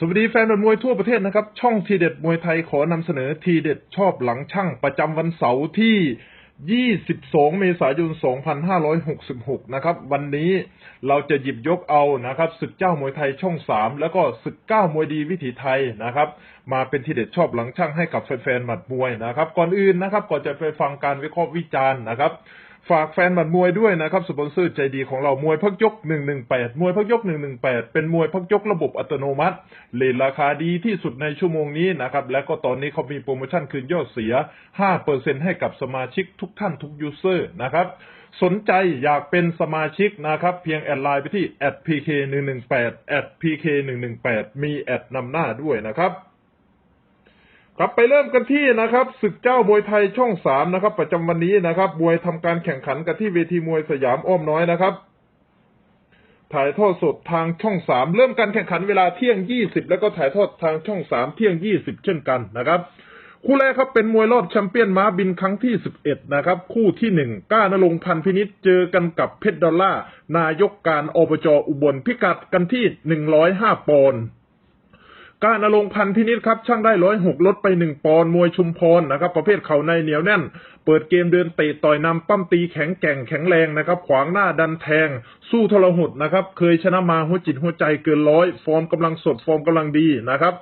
สวัสดีแฟนบอลมวยทั่วประเทศนะครับ ช่องทีเด็ดมวยไทยขอนำเสนอทีเด็ดชอบหลังช่างประจำวันเสาร์ที่ 22 เมษายน 2566 นะครับ วันนี้เราจะหยิบยกเอานะครับศึกเจ้ามวยไทยช่อง 3 แล้วก็ศึกเก้ามวยดีวิถีไทยนะครับ มาเป็นทีเด็ดชอบหลังช่างให้กับแฟนๆหมัดมวยนะครับ ก่อนอื่นนะครับก่อนจะไปฟังการวิเคราะห์วิจารณ์นะครับ ฝากแฟนหมัดมวยด้วยนะครับสปอนเซอร์ใจดีของเรามวยพักยก 118 มวยพักยก 118 เป็นมวยพักยกระบบอัตโนมัติเลทราคาดีที่สุดในชั่วโมงนี้นะครับ และก็ตอนนี้เขามีโปรโมชั่นคืนยอดเสีย 5%ให้กับสมาชิกทุกท่านทุกยูเซอร์นะครับ สนใจอยากเป็นสมาชิกนะครับ เพียงแอดไลน์ไปที่ @pk118 @pk118 มีแอดนำหน้าด้วยนะครับ ครับไปเริ่มกันที่นะครับศึกเจ้ามวยไทยช่องสามนะครับ ประจำวันนี้นะครับมวยทำการแข่งขันกันที่เวทีมวยสยามอ้อมน้อยนะครับ ถ่ายทอดสดทางช่องสามเริ่มการแข่งขันเวลาเที่ยงยี่สิบแล้วก็ถ่ายทอดทางช่องสามเที่ยงยี่สิบเช่นกันนะครับคู่แรกครับเป็นมวยรอบแชมเปี้ยนม้าบินครั้งที่สิบเอ็ดนะครับ คู่ที่หนึ่งก้านรงพันพินิษเจอกันกับเพชรดอลล่านายกการอบจอุบลพิกัดกันที่หนึ่งร้อยห้าปอนด์ การนรงพันพินิษครับช่างได้ร้อยหกลดไปหนึ่งปอนมวยชุมพรนะครับ ประเภทเข่าในเหนียวแน่น เปิดเกมเดินเตะต่อยนำปั้มตีแข็งแกร่งแข็งแรงนะครับ ขวางหน้าดันแทง สู้ทรหดนะครับ เคยชนะมาหัวจิตหัวใจเกินร้อย ฟอร์มกำลังสดฟอร์มกำลังดีนะครับ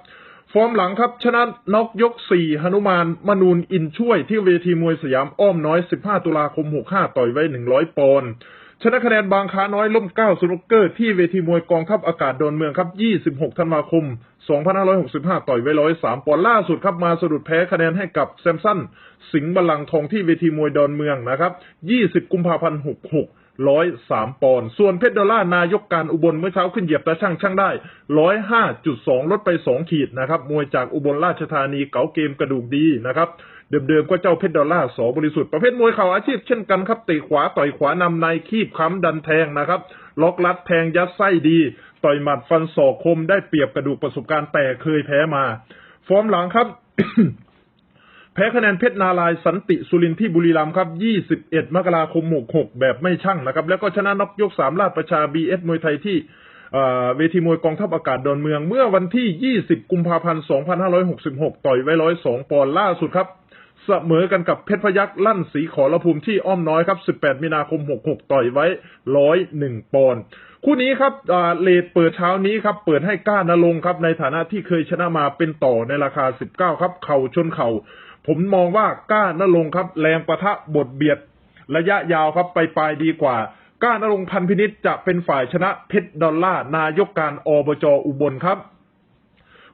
ฟอร์มหลังครับ ชนะน็อกยก4หนุมานมนูนอินช่วยที่เวทีมวยสยามอ้อมน้อย 15 ตุลาคม 65 ต่อยไว้ 100 ปอนด์ ชนะคะแนนบางค้าน้อยล่มเก้าสนุกเกอร์ที่เวทีมวยกองทัพอากาศโดนเมืองครับ 26 ธันวาคม 2565 ต่อยไว้103ปอนด์ล่าสุดครับมาสะดุดแพ้คะแนนให้กับแซมสันสิงห์บลังทองที่เวทีมวยดอนเมืองนะครับ 20 กุมภาพันธ์ 66 103ปอนด์ส่วนเพชรดอลลาร์นายกการอุบลเมื่อเช้าขึ้นเหยียบตาช่างช่างได้105.2ลดไป2ขีดนะครับ มวยจากอุบลราชธานีเก๋าเกมกระดูกดีนะครับ เดิมๆก็เจ้าเพชรดอลลาร์สอบริสุทธิ์ประเภทมวยเข่าอาชีพเช่นกันครับเตะขวาต่อยขวานำในคีบค้ำดันแทงนะครับ ล็อกลัดแทงยัดไส้ดี ต่อยหมัดฟันศอกคมได้เปรียบกระดูกประสบการณ์แต่เคยแพ้มา ฟอร์มหลังครับแพ้คะแนนเพชรนารายสันติสุรินที่บุรีรัมย์ครับ 21 มกราคม 66 แบบไม่ช่างนะครับ แล้วก็ชนะน็อกยก3ราชประชา BS มวยไทยที่เเวทีมวยกองทัพอากาศดอนเมือง เมื่อวันที่ 20 กุมภาพันธ์ 2566 ต่อยไว้ 102 ปอนด์ล่าสุดครับ เสมอกันกับเพชรพยักษ์ลั่นสีขอระภูมิที่อ้อมน้อยครับ 18 มีนาคม 66 ต่อยไว้ 101 ปอนด์คู่นี้ครับเลทเปิดเช้านี้ครับ เปิดให้ก้านรงครับ ในฐานะที่เคยชนะมาเป็นต่อในราคา 19 ครับ เข่าชนเข่า ผมมองว่าก้านรงครับ แรงประทะบทเบียด ระยะยาวครับไปปลายดีกว่าก้านรงพันพินิษจะเป็นฝ่ายชนะเพชรดอลลาร์นายกการอบจอุบลครับ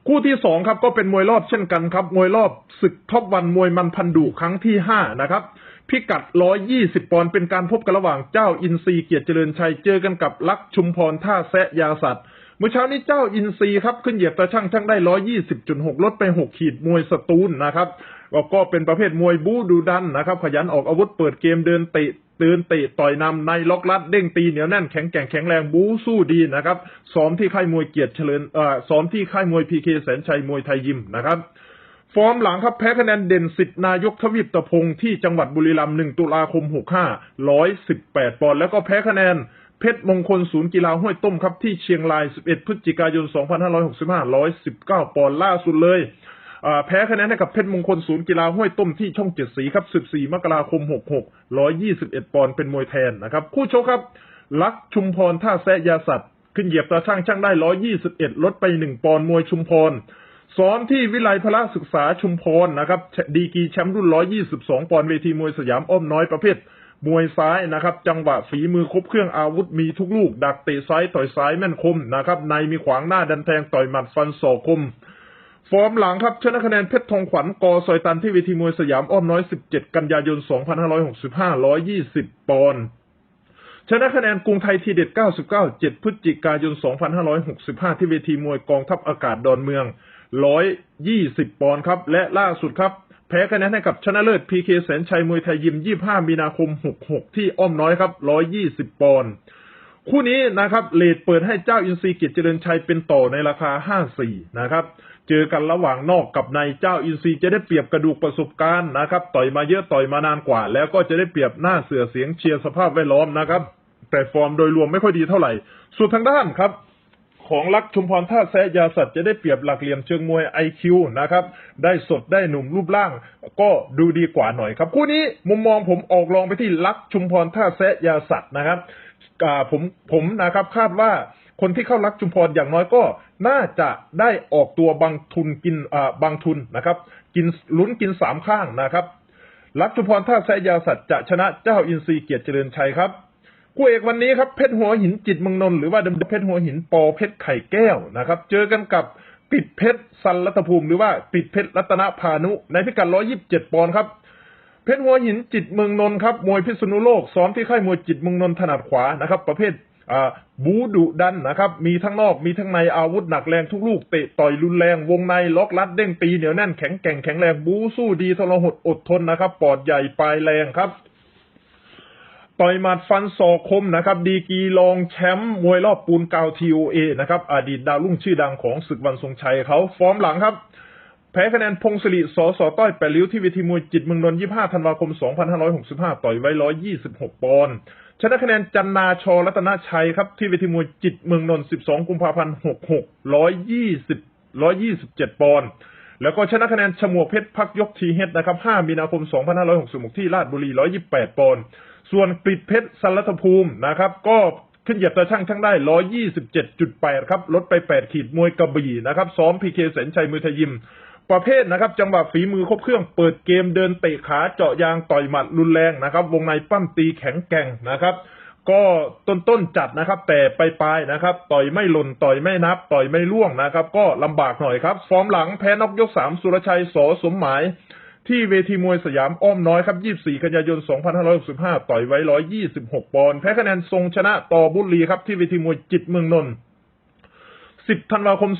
คู่ที่สองครับก็เป็นมวยรอบเช่นกันครับมวยรอบศึกท็อปวันมวยมันพันดุครั้งที่ห้านะครับพิกัด 120 ปอนด์เป็นการพบกันระหว่างเจ้าอินซีเกียรติเจริญชัยเจอกันกับลักษณ์ชุมพรท่าแซะยาสัตว์เมื่อเช้านี้เจ้าอินซีครับขึ้นเหยียบตาช่างช่างได้ 120.6 ลดไป 6 ขีดมวยสตูลนะครับ ก็เป็นประเภทมวยบู๊ดูดันนะครับ ขยันออกอาวุธเปิดเกมเดินเตะเดินเตะต่อยนำในล็อกลัดเด้งตีเหนียวแน่นแข็งแกร่งแข็งแรงบู๊สู้ดีนะครับซ้อมที่ค่ายมวยเกียรติเฉลินเอ่อซ้อมที่ค่ายมวยพีเคแสนชัยมวยไทยยิมนะครับฟอร์มหลังครับแพ้คะแนนเด่นสิทธินายกทวีปตะพงศ์ที่จังหวัดบุรีรัมย์1ตุลาคม65 118ปอนด์แล้วก็แพ้คะแนนเพชรมงคลศูนย์กีฬาห้วยต้มครับที่เชียงราย11พฤศจิกายน2565 119ปอนด์ล่าสุดเลย แพ้คะแนนให้กับเพชรมงคลศูนย์กีฬาห้วยต้มที่ช่องเจ็ดสีครับ 14 มกราคม 66 121 ปอนด์เป็นมวยแทนนะครับ คู่ชกครับ ลักชุมพรท่าแซะยาสัตว์ ขึ้นเหยียบตาช่างช่างได้ 121 ลดไป 1 ปอนด์มวยชุมพรซ้อมที่วิไลพละศึกษาชุมพรนะครับ ดีกีแชมป์รุ่น 122 ปอนด์เวทีมวยสยามอ้อมน้อยประเภท มวยซ้ายนะครับ จังหวะฝีมือครบเครื่องอาวุธมีทุกลูก ดักเตะซ้ายต่อยซ้ายแม่นคมนะครับ ในมีขวางหน้าดันแทงต่อยหมัดฟันศอกคม ฟอร์มหลังครับชนะคะแนนเพชรทองขวัญกอซอยตันที่เวทีมวยสยามอ้อมน้อย 17 กันยายน 2565 120 ปอนด์ชนะคะแนนกรุงไทยทีเด็ด 99 7 พฤศจิกายน 2565 ที่เวทีมวยกองทัพอากาศดอนเมือง 120 ปอนด์ครับ และล่าสุดครับ แพ้คะแนนให้กับชนะเลิศพีเคแสนชัยมวยไทยยิม 25 มีนาคม 66 ที่อ้อมน้อยครับ 120 ปอนด์คู่นี้นะครับเลดเปิดให้เจ้าอินซีเกียรติเจริญชัยเป็นต่อในราคา 54 นะครับ เจอกันระหว่างนอกกับในเจ้าอินซีจะได้เปรียบกระดูกประสบการณ์นะครับ ต่อยมาเยอะต่อยมานานกว่า แล้วก็จะได้เปรียบหน้าเสือเสียงเชียร์สภาพแวดล้อมนะครับ แต่ฟอร์มโดยรวมไม่ค่อยดีเท่าไหร่ส่วนทางด้านครับของลักษณ์ชุมพรท่าแซยาสัตว์จะได้เปรียบหลักเหลี่ยมเชิงมวยไอคิวนะครับ ได้สดได้หนุ่มรูปร่าง ก็ดูดีกว่าหน่อยครับ คู่นี้มุมมองผมออกลองไปที่ลักษณ์ชุมพรท่าแซยาสัตว์นะครับผมผมนะครับคาดว่า คนที่เข้ารักชุมพรอย่างน้อยก็น่าจะได้ออกตัวบางทุนกินอ่าบางทุนนะครับ กินลุ้นกินสามข้างนะครับลักชุมพรท่าแซยาสัตว์จะชนะเจ้าอินทรีเกียรติเจริญชัยครับคู่เอกวันนี้ครับเพชรหัวหินจิตเมืองนนท์หรือว่าเดิมเพชรหัวหินปอเพชรไข่แก้วนะครับ เจอกันกับปิดเพชรสันรัตภูมิหรือว่าปิดเพชรรัตนพานุ ในพิกัด 127 ปอนด์ครับ เพชรหัวหินจิตเมืองนนท์ครับมวยพิษณุโลกซ้อมที่ค่ายมวยจิตเมืองนนท์ถนัดขวานะครับ ประเภท บูดุดันนะครับ มีทั้งนอกมีทั้งในอาวุธหนักแรงทุกลูกเตะต่อยรุนแรงวงในล็อกลัดเด้งตีเหนียวแน่นแข็งแกร่งแข็งแรงบูสู้ดีทรหดอดทนนะครับ ปอดใหญ่ปลายแรงครับต่อยหมัดฟันศอกคมนะครับ ดีกีรองแชมป์มวยรอบปูนกาวทีโอเอนะครับ อดีตดาวรุ่งชื่อดังของศึกวันทรงชัยเขาฟอร์มหลังครับ แพ้คะแนนพงศิริสอสอต้อยแปริ้วที่เวทีมวยจิตเมืองนนท์25 ธันวาคม 2565 ต่อยไว้ 126 ปอนด์ ชนะคะแนนจันนาชอรัตนชัยครับ ที่เวทีมวยจิตเมืองนนท์ 12 กุมภาพันธ์ 66 120 127 ปอนด์ แล้วก็ชนะคะแนนฉมวกเพชรพักยกทีเฮดนะครับ 5 มีนาคม 2566 ที่ราชบุรี 128 ปอนด์ ส่วนกริดเพชรสันรัตภูมินะครับ ก็ขึ้นเหยียบตาช่างช่างได้ 127.8 ครับ ลดไป 8 ขีดมวยกระบี่นะครับ ซ้อมพีเคแสนชัยมือทยิม ประเภทนะครับ จังหวะฝีมือครบเครื่องเปิดเกมเดินเตะขาเจาะยางต่อยหมัดรุนแรงนะครับ วงในปั้มตีแข็งแกร่งนะครับ ก็ต้นต้นจัดนะครับ แต่ปลายปลายนะครับ ต่อยไม่หล่นต่อยไม่นับ ต่อยไม่ล่วงนะครับ ก็ลำบากหน่อยครับ ฟอร์มหลังแพ้นอกยกสามสุรชัยสอสมหมายที่เวทีมวยสยามอ้อมน้อยครับ 24 กันยายน 2565 ต่อยไว้ 126 ปอนด์ แพ้คะแนนทรงชนะต่อบุรีครับ ที่เวทีมวยจิตเมืองนนท์ 10ธันวาคม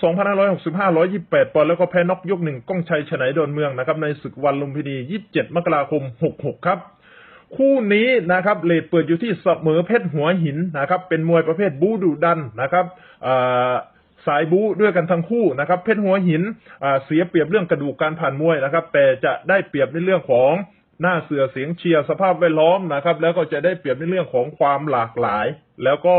2565 128ปอนด์แล้วก็แพ้น็อกยกหนึ่งก้องชัยฉนัยดอนเมืองนะครับในศึกวันลุมพินี 27 มกราคม 66 ครับ คู่นี้นะครับเลทเปิดอยู่ที่เสมอเพชรหัวหินนะครับเป็นมวยประเภทบูดูดันนะครับสายบูด้วยกันทั้งคู่นะครับ เพชรหัวหินเสียเปรียบเรื่องกระดูกการผ่านมวยนะครับ แต่จะได้เปรียบในเรื่องของหน้าเสือเสียงเชียร์สภาพแวดล้อมนะครับ แล้วก็จะได้เปรียบในเรื่องของความหลากหลาย แล้วก็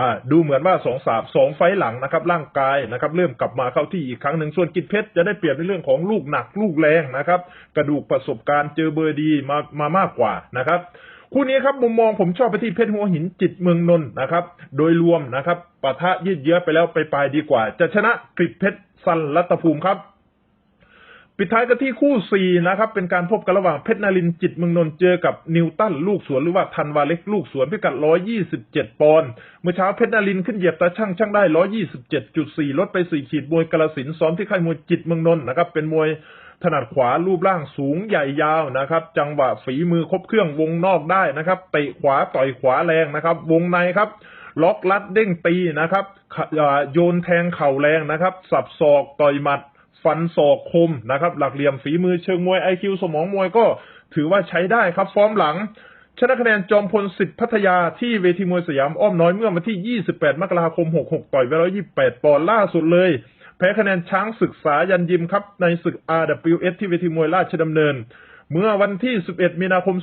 อ่าดูเหมือนว่าสองสามสองไฟหลังนะครับ ร่างกายนะครับ เริ่มกลับมาเข้าที่อีกครั้งหนึ่งส่วนกิจเพชรจะได้เปรียบในเรื่องของลูกหนักลูกแรงนะครับ กระดูกประสบการณ์เจอเบอร์ดีมามามากกว่านะครับคู่นี้ครับมุมมองผมชอบไปที่เพชรหัวหินจิตเมืองนนท์นะครับ โดยรวมนะครับปะทะยืดเยื้อไปแล้วไปปลายดีกว่า จะชนะกริดเพชรสันรัตภูมิครับ ปิดท้ายกันที่คู่สี่นะครับ เป็นการพบกันระหว่างเพชรนารินจิตเมืองนนท์เจอกับนิวตันลูกสวนหรือว่าทันวาเล็กลูกสวนพิกัด127ปอนด์เมื่อเช้าเพชรนารินขึ้นเหยียบตาช่างช่างได้127.4ลดไป4ขีดมวยกระสินซ้อมที่ค่ายมวยจิตเมืองนนท์นะครับ เป็นมวยถนัดขวารูปร่างสูงใหญ่ยาวนะครับ จังหวะฝีมือครบเครื่องวงนอกได้นะครับเตะขวาต่อยขวาแรงนะครับ วงในครับ ล็อกลัดเด้งตีนะครับโยนแทงเข่าแรงนะครับ สับศอกต่อยหมัด ฟันศอกคมนะครับ หลักเหลี่ยมฝีมือเชิงมวยไอคิวสมองมวยก็ถือว่าใช้ได้ครับ ฟอร์มหลัง ชนะคะแนนจอมพลสิทธิ์พัทยาที่เวทีมวยสยามอ้อมน้อยเมื่อวันที่ 28 มกราคม 66 ต่อยไว้128 ปอนด์ล่าสุดเลย แพ้คะแนนช้างศึกษายันยิมครับ ในศึก RWS ที่เวทีมวยราชดำเนิน เมื่อวันที่ 11 มีนาคม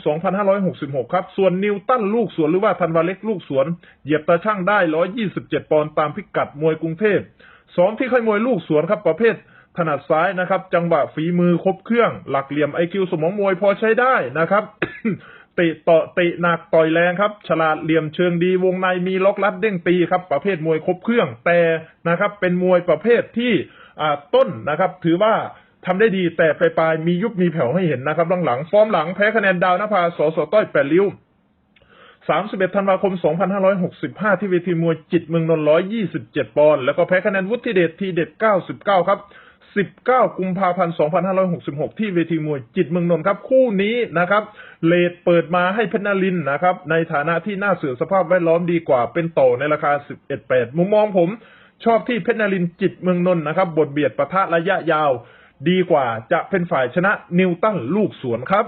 2566 ครับ ส่วนนิวตันลูกสวนหรือว่าธันวาเล็กลูกสวน เหยียบตาช่างได้ 127 ปอนด์ตามพิกัดมวยกรุงเทพซ้อมที่ค่ายมวยลูกสวนครับประเภท ถนัดซ้ายนะครับ จังหวะฝีมือครบเครื่อง หลักเหลี่ยมไอคิวสมองมวยพอใช้ได้นะครับเตะต่อเตะหนักต่อยแรงครับ ฉลาดเหลี่ยมเชิงดีวงในมีล็อกลัดเด้งตีครับ ประเภทมวยครบเครื่อง แต่นะครับ เป็นมวยประเภทที่ต้นนะครับ ถือว่าทำได้ดีแต่ปลายๆมียุบมีแผ่วให้เห็นนะครับหลังๆฟอร์มหลังแพ้คะแนนดาวนภาสสต้อยแปดริ้ว31ธันวาคม 2565 ที่เวทีมวยจิตเมืองนนท์127 ปอนด์แล้วก็แพ้คะแนนวุฒิเดชทีเด็ด 99 ครับ 19 กุมภาพันธ์ 2566 ที่เวทีมวยจิตเมืองนนท์ครับ คู่นี้นะครับ เลทเปิดมาให้เพชรนารินนะครับ ในฐานะที่น่าเสือสภาพแวดล้อมดีกว่าเป็นต่อในราคา 11.8 มุมมองผม ชอบที่เพชรนารินจิตเมืองนนท์นะครับ บทเบียดประทะระยะยาว ดีกว่าจะเป็นฝ่ายชนะนิวตันลูกสวนครับ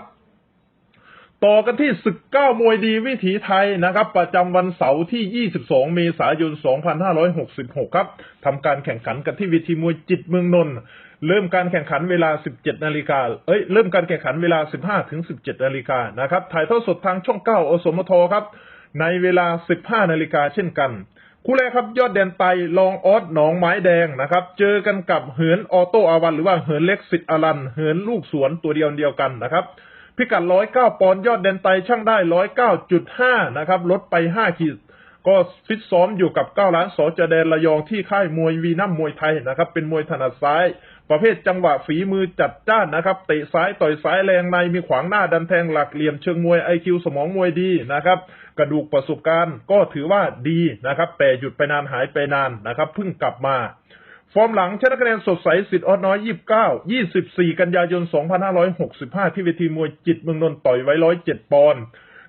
ต่อกันที่ศึกเก้ามวยดีวิถีไทยนะครับ ประจำวันเสาร์ที่ 22 เมษายน 2566 ครับทำการแข่งขันกันที่เวทีมวยจิตเมืองนนท์เริ่มการแข่งขันเวลา 17 นาฬิกา เอ้ย เริ่มการแข่งขันเวลา 15 ถึง 17 นาฬิกานะครับ ถ่ายทอดสดทางช่อง 9 อสมทครับ ในเวลา 15 นาฬิกาเช่นกัน คู่แรกครับ ยอดแดนไตลองออสหนองไม้แดงนะครับ เจอกันกับเหินออโต้อาวัน หรือว่าเหินเล็กสิทธิ์อลัน เหินลูกสวนตัวเดียวเดียวกันนะครับ พิกัด109ปอนด์ยอดแดนไตช่างได้109.5นะครับลดไป5ขีด ก็ฟิตซ้อมอยู่กับ9ล้านสอจแดนระยองที่ค่ายมวยวีนัมมวยไทยนะครับ เป็นมวยถนัดซ้าย ประเภทจังหวะฝีมือจัดจ้านนะครับเตะซ้ายต่อยซ้ายแรงในมีขวางหน้าดันแทงหลักเหลี่ยมเชิงมวยไอคิวสมองมวยดีนะครับ กระดูกประสบการณ์ก็ถือว่าดีนะครับ แต่หยุดไปนานหายไปนานนะครับเพิ่งกลับมา ฟอร์มหลังชนะคะแนนสดใสสิทธิ์ออดน้อย29 24กันยายน2565ที่เวทีมวยจิตเมืองนนท์ต่อยไว้107ปอนด์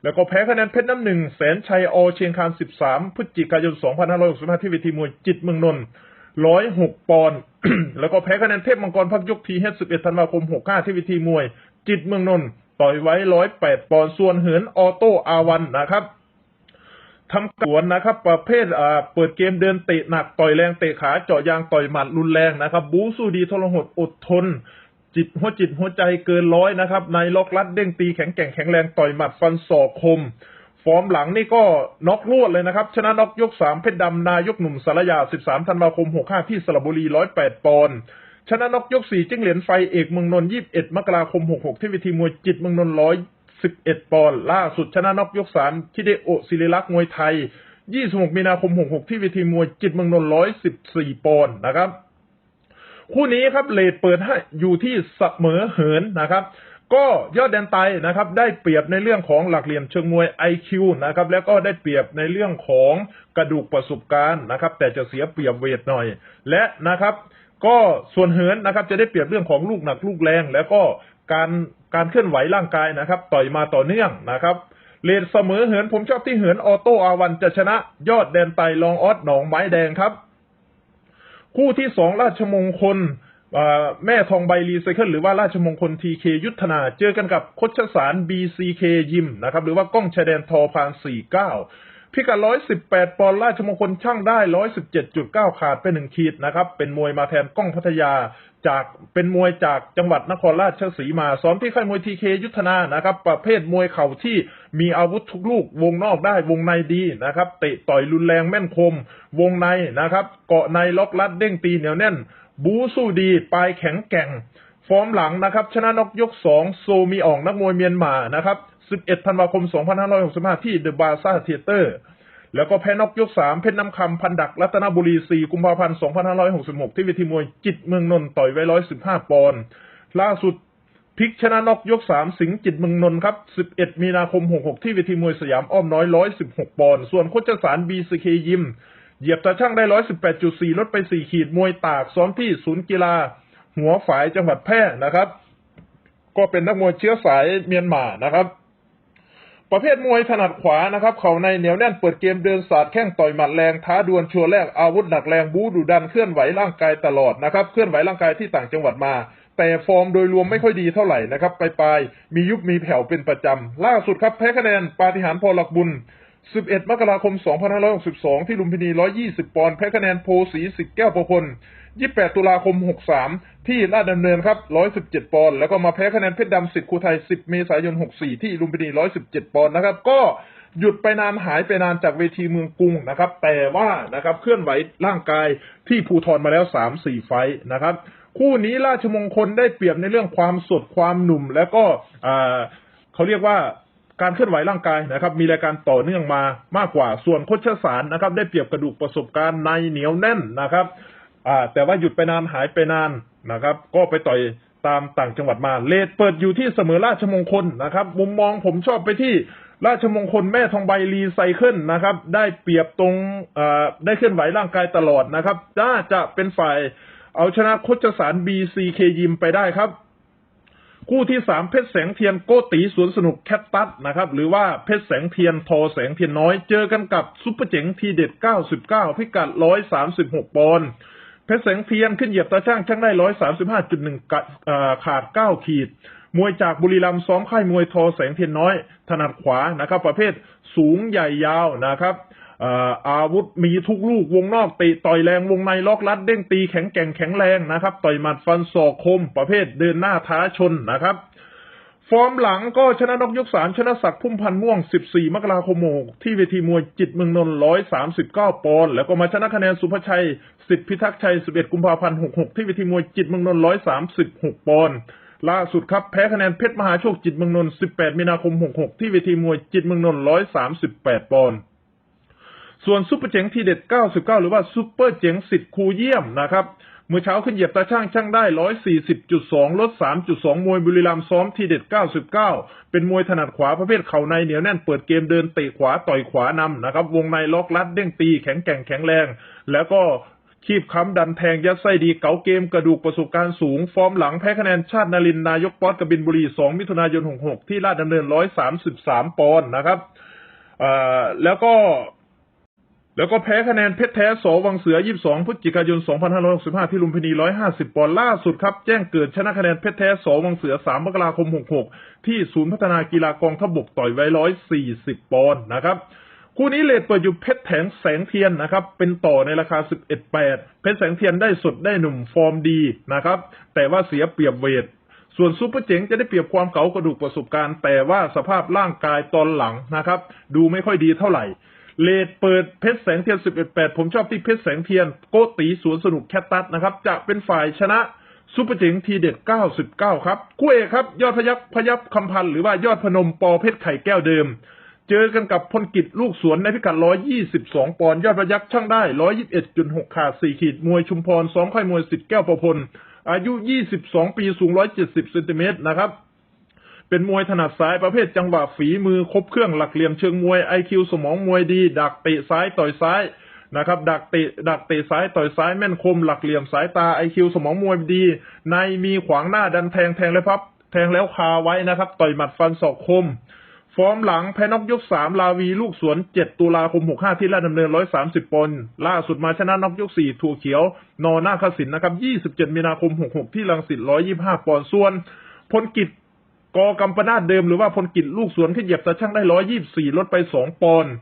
แล้วก็แพ้คะแนนเพชรน้ำหนึ่งแสนชัยอเชียงคาน13พฤศจิกายน2565ที่เวทีมวยจิตเมืองนนท์106ปอนด์แล้วก็แพ้คะแนนเทพมังกรพักยกทีเฮด11ธันวาคม65ที่เวทีมวย จิตเมืองนนท์ต่อยไว้108ปอนด์ส่วนเหินออโต้อาวันนะครับ ทำสวนนะครับ ประเภทอ่าเปิดเกมเดินเตะหนักต่อยแรงเตะขาเจาะยางต่อยหมัดรุนแรงนะครับ บูสู้ดีทรหดอดทน จิตหัวจิตหัวใจเกินร้อยนะครับ ในล็อกลัดเด้งตีแข็งแกร่งแข็งแรงต่อยหมัดฟันศอกคม ฟอร์มหลังนี่ก็น็อกรวดเลยนะครับ ชนะน็อกยกสามเพชรดำนายกหนุ่มสารยา 13ธันวาคม 65 ที่สระบุรี 108 ปอนด์ชนะน็อกยกสี่จิ้งเหรียญไฟเอกเมืองนนท์21มกราคม 66 ที่เวทีมวยจิตเมืองนนท์ 11 ปอนด์ล่าสุดชนะน็อกยกสามคิเดโอศิริลักษณ์มวยไทย 26 มีนาคม 66 ที่เวทีมวยจิตเมืองนนท์114 ปอนด์นะครับ คู่นี้ครับเลทเปิดให้อยู่ที่เสมอเหินนะครับก็ยอดแดนไตนะครับได้เปรียบในเรื่องของหลักเหลี่ยมเชิงมวย IQ นะครับแล้วก็ได้เปรียบในเรื่องของกระดูกประสบการณ์นะครับ แต่จะเสียเปรียบเวทหน่อย และนะครับ ก็ส่วนเหินนะครับจะได้เปรียบเรื่องของลูกหนักลูกแรง แล้วก็ การการเคลื่อนไหวร่างกายนะครับ ต่อยมาต่อเนื่องนะครับเลนเสมอเหินผมชอบที่เหินออโต้อาวันจะชนะ ยอดแดนไตลองออสหนองไม้แดงครับ คู่ที่สองราชมงคลแม่ทองใบรีไซเคิลหรือว่าราชมงคลทีเคยุทธนา เจอกันกับคชสาร BCK ยิมนะครับ หรือว่ากล้องชายแดนทอพาน49 พิกัด118ปอนด์ราชมงคลช่างได้117.9ขาดไปหนึ่งขีดนะครับ เป็นมวยมาแทนก้องพัทยาจากเป็นมวยจากจังหวัดนครราชสีมา ซ้อมที่ค่ายมวยทีเคยุทธนานะครับ ประเภทมวยเข่าที่มีอาวุธทุกลูก วงนอกได้วงในดีนะครับเตะต่อยรุนแรงแม่นคม วงในนะครับ เกาะในล็อกลัดเด้งตีเหนียวแน่น บูสู้ดีปลายแข็งแกร่ง ฟอร์มหลังนะครับ ชนะนกยก2โซมีอ่องนักมวยเมียนมานะครับ 11 ธันวาคม 2565 ที่เดอะบาซ่าเทเตอร์แล้วก็แพ้นกยก3เพชรน้ำคำพันดักรัตนบุรี4กุมภาพันธ์2566ที่เวทีมวยจิตเมืองนนท์ต่อยไว้115ปอนด์ล่าสุดพลิกชนะนกยก3สิงห์จิตเมืองนนท์ครับ11มีนาคม66ที่เวทีมวยสยามอ้อมน้อย116ปอนด์ส่วนโคชสาร BCK ยิม เหยียบตาช่างได้118.4ลดไป4ขีดมวยตากซ้อมที่ศูนย์กีฬา หัวฝายจังหวัดแพร่นะครับ ก็เป็นนักมวยเชื้อสายเมียนมานะครับ ประเภทมวยถนัดขวานะครับ เขาในเหนียวแน่นเปิดเกมเดินสาดแข้งต่อยหมัดแรงท้าดวลชัวร์แรกอาวุธหนักแรงบูดุดันเคลื่อนไหวร่างกายตลอดนะครับเคลื่อนไหวร่างกายที่ต่างจังหวัดมา แต่ฟอร์มโดยรวมไม่ค่อยดีเท่าไหร่นะครับไปลายมียุบมีแผ่วเป็นประจำล่าสุดครับแพ้คะแนนปาฏิหาริย์พอหลักบุญ 11 มกราคม 2562 ที่ลุมพินี 120 ปอนด์แพ้คะแนนโพสีสิแก้วประพล 28 ตุลาคม 63 ที่ลาดดำเนินครับ 117 ปอนด์ แล้วก็มาแพ้คะแนนเพชรดำสิทธิ์คูไทย 10 เมษายน 64 ที่ลุมพินี 117 ปอนด์นะครับ ก็หยุดไปนานหายไปนานจากเวทีเมืองกรุงนะครับ แต่ว่านะครับเคลื่อนไหวร่างกายที่ภูทรมาแล้ว 3-4 ไฟต์นะครับ คู่นี้ราชมงคลได้เปรียบในเรื่องความสดความหนุ่ม แล้วก็เขาเรียกว่าการเคลื่อนไหวร่างกายนะครับ มีรายการต่อเนื่องมามากกว่าส่วนโคชสารนะครับ ได้เปรียบกระดูกประสบการณ์ในเหนียวแน่นนะครับ อ่า แต่ว่าหยุดไปนานหายไปนานนะครับ ก็ไปต่อยตามต่างจังหวัดมาเลทเปิดอยู่ที่เสมอราชมงคลนะครับ มุมมองผมชอบไปที่ราชมงคลแม่ทองใบรีไซเคิลนะครับ ได้เปรียบตรงอ่าได้เคลื่อนไหวร่างกายตลอดนะครับน่าจะเป็นฝ่ายเอาชนะโคชสาร BCK ยิมไปได้ครับ คู่ที่สามเพชรแสงเทียนโกตีสวนสนุกแคทตัสนะครับ หรือว่าเพชรแสงเทียนทอแสงเทียนน้อย เจอกันกับซุปเปอร์เจ๋งทีเด็ด 99 พิกัด 136 ปอนด์ เพชรแสงเทียนขึ้นเหยียบตาช่างช่างได้135.1กัดเอ่อขาด9ขีด มวยจากบุรีรัมย์ซ้อมค่ายมวยทอแสงเทียนน้อย ถนัดขวานะครับ ประเภทสูงใหญ่ยาวนะครับเอ่ออาวุธมีทุกลูกวงนอกตีต่อยแรงวงในล็อกลัดเด้งตีแข็งแกร่งแข็งแรงนะครับ ต่อยหมัดฟันศอกคม ประเภทเดินหน้าท้าชนนะครับ ฟอร์มหลังก็ชนะนกยกสามชนะศักดิ์พุ่มพันธ์ม่วง 14 มกราคมที่เวทีมวยจิตรเมืองนนท์139 ปอนด์แล้วก็มาชนะคะแนนสุภชัยสิทธิพิทักษ์ชัย 11 กุมภาพันธ์ 66 ที่เวทีมวยจิตเมืองนนท์136 ปอนด์ล่าสุดครับแพ้คะแนนเพชรมหาโชคจิตเมืองนนท์18 มีนาคม 66 ที่เวทีมวยจิตเมืองนนท์138 ปอนด์ส่วนซุปเปอร์เจ๋งทีเด็ด 99 หรือว่าซุปเปอร์เจ๋งสิทธิ์ครูเยี่ยมนะครับ เมื่อเช้าขึ้นเหยียบตาช่างช่างได้140.2ลด3.2มวยบุรีรัมย์ซ้อมทีเด็ด99เป็นมวยถนัดขวาประเภทเข่าในเหนียวแน่นเปิดเกมเดินเตะขวาต่อยขวานำนะครับ วงในล็อกลัดเด้งตีแข็งแกร่งแข็งแรง แล้วก็คีบค้ำดันแทงยัดไส้ดีเก๋าเกมกระดูกประสบการณ์สูง ฟอร์มหลังแพ้คะแนนชาตินารินนายกป๊อตกบินบุรี 2 มิถุนายน 66 ที่ลาดดำเนิน 133 ปอนด์นะครับแล้วก็ แล้วก็แพ้คะแนนเพชรแท้สวังเสือ 22 พฤศจิกายน 2565 ที่ลุมพินี 150 ปอนด์ล่าสุดครับ แจ้งเกิดชนะคะแนนเพชรแท้สวังเสือ 3 มกราคม 66 ที่ศูนย์พัฒนากีฬากองทบกต่อยไว้ 140 ปอนด์นะครับ คู่นี้เลทเปิดอยู่เพชรแถงแสงเทียนนะครับ เป็นต่อในราคา 11 8 เพชรแสงเทียนได้สดได้หนุ่มฟอร์มดีนะครับ แต่ว่าเสียเปรียบเวทส่วนซูเปอร์เจ๋งจะได้เปรียบความเก๋ากระดูกประสบการณ์ แต่ว่าสภาพร่างกายตอนหลังนะครับ ดูไม่ค่อยดีเท่าไหร่ เลดเปิดเพชรแสงเทียน 11 8 ผมชอบที่เพชรแสงเทียน โกตีสวนสนุกแคตตัสนะครับ จะเป็นฝ่ายชนะซูเปอร์เจ๋งทีเด็ด 99 ครับ คู่เอกครับ ยอดพยักพยับคำพันธ์หรือว่ายอดพนมปอเพชรไข่แก้วเดิม เจอกันกับพลกิจลูกสวนในพิกัด 122 ปอนด์ยอดพยักช่างได้ 121.6 ขาด 4 ขีด มวยชุมพรซ้อมค่ายมวยสิทธิ์แก้วประพล อายุ 22 ปี สูง 170 เซนติเมตรนะครับ เป็นมวยถนัดซ้ายประเภทจังหวะฝีมือครบเครื่องหลักเหลี่ยมเชิงมวยไอคิวสมองมวยดี ดักเตะซ้ายต่อยซ้ายนะครับ ดักเตะดักเตะซ้ายต่อยซ้ายแม่นคมหลักเหลี่ยมสายตาไอคิวสมองมวยดี ในมีขวางหน้าดันแทงแทงแล้วพับ แทงแล้วคาไว้นะครับ ต่อยหมัดฟันศอกคม ฟอร์มหลังแพ้นอกยกสามลาวีลูกสวน7ตุลาคม65ที่ลาดดำเนิน130ปอนด์ล่าสุดมาชนะนอกยก4ถั่วเขียว นอหน้าคสินนะครับ27มีนาคม66ที่ลังสิต125ปอนด์ส่วนพลกิจ กอกำปนาดเดิมหรือว่าพลกิจลูกสวนที่เหยียบตาช่างได้124ลดไป2ปอนด์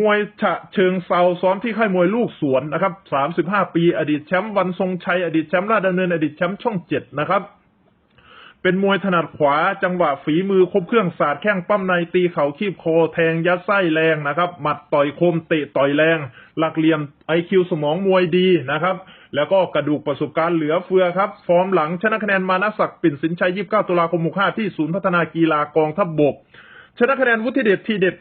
มวยฉะเชิงเซาซ้อมที่ค่ายมวยลูกสวนนะครับ35ปีอดีตแชมป์วันทรงชัยอดีตแชมป์ราชดำเนินอดีตแชมป์ช่อง7นะครับ เป็นมวยถนัดขวาจังหวะฝีมือครบเครื่องศาสตร์แข้งปั้มในตีเข่าคีบคอแทงยัดไส้แรงนะครับ หมัดต่อยคมเตะต่อยแรง หลักเหลี่ยมไอคิวสมองมวยดีนะครับ แล้วก็กระดูกประสบการณ์เหลือเฟือครับ ฟอร์มหลังชนะคะแนนมานัศักดิ์ปิ่นสินชัย 29 ตุลาคม 65 ที่ศูนย์พัฒนากีฬากองทัพบบก ชนะคะแนนวุฒิเดชทีเด็ด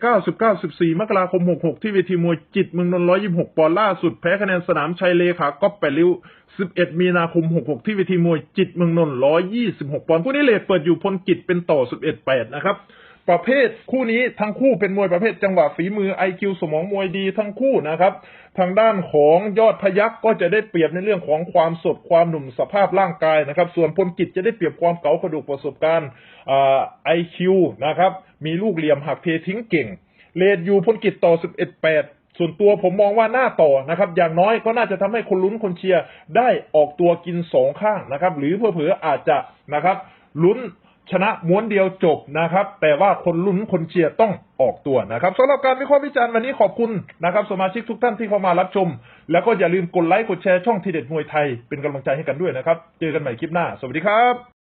99 14 มกราคม 66 ที่เวทีมวยจิตเมืองนนท์126 ปอนด์ล่าสุดแพ้คะแนนสนามชัยเลขาก๊อปแปดริ้ว 11 มีนาคม 66 ที่เวทีมวยจิตเมืองนนท์126 ปอนด์คู่นี้เลทเปิดอยู่พลกิจเป็นต่อ 11 8 นะครับ ประเภทคู่นี้ทั้งคู่เป็นมวยประเภทจังหวะฝีมือ IQ สมองมวยดีทั้งคู่นะครับ ทางด้านของยอดพยักก็จะได้เปรียบในเรื่องของความสดความหนุ่มสภาพร่างกายนะครับ ส่วนพลกิจจะได้เปรียบความเก๋ากระดูกประสบการณ์ไอคิวนะครับ มีลูกเหลี่ยมหักเททิ้งเก่งเลดอยู่พลกิจต่อ 11 8ส่วนตัวผมมองว่าหน้าต่อนะครับ อย่างน้อยก็น่าจะทำให้คนลุ้นคนเชียร์ได้ออกตัวกินสองข้างนะครับ หรือเผื่อๆอาจจะนะครับลุ้น ชนะม้วนเดียวจบนะครับ แต่ว่าคนลุ้นคนเชียร์ต้องออกตัวนะครับสำหรับการวิเคราะห์วิจารณ์วันนี้ขอบคุณนะครับ สมาชิกทุกท่านที่เข้ามารับชม แล้วก็อย่าลืมกดไลค์กดแชร์ช่องทีเด็ดมวยไทยเป็นกำลังใจให้กันด้วยนะครับ เจอกันใหม่คลิปหน้า สวัสดีครับ